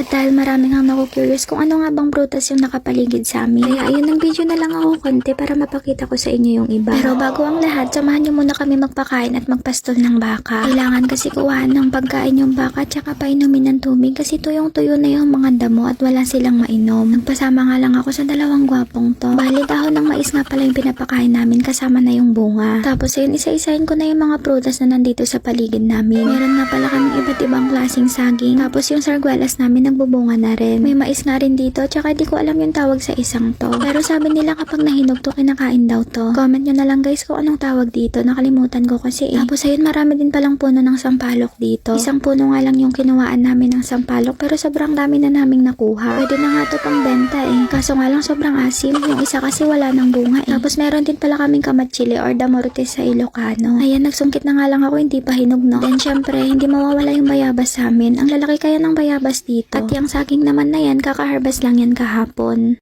At dahil marami nga naku-curious kung ano nga bang prutas yung nakapaligid sa amin. Kaya ayun, ng video na lang ako konti para mapakita ko sa inyo yung iba. Pero bago ang lahat, samahan niyo muna kami magpakain at magpastol ng baka. Kailangan kasi kuhaan ng pagkain yung baka tsaka painumin ng tubig kasi tuyong-tuyo na yung mga damo at wala silang mainom. Nagpasama nga lang ako sa dalawang gwapong to. Bali dahon ng mais nga pala yung pinapakain namin kasama na yung bunga. Tapos ayun, isa-isahin ko na yung mga prutas na nandito sa paligid namin. Meron nga pala kaming iba't ibang klaseng saging. Tapos yung sargwelas namin nagbubunga na rin. May mais nga rin dito, tsaka di ko alam yung tawag sa isang to. Pero sabi nila kapag nahinog to, kinakain daw to. Comment nyo na lang guys kung anong tawag dito. Nakalimutan ko kasi eh. Tapos ayun, marami din palang puno ng sampalok dito. Isang puno nga lang yung kinuhaan namin ng sampalok, pero sobrang dami na naming nakuha. Pwede na nga to pang benta eh. Kaso nga lang sobrang asim. Yung isa kasi wala ng bunga eh. Tapos meron din pala kaming kamatsili or damortes sa Ilocano. Ayan, nagsungkit na nga lang ako, hindi pa hinog no. Then syempre, hindi mawawala yung bayabas sa amin. Ang lalaki kaya ng bayabas dito. At yung saging naman na yan, kaka-harvest lang yan kahapon.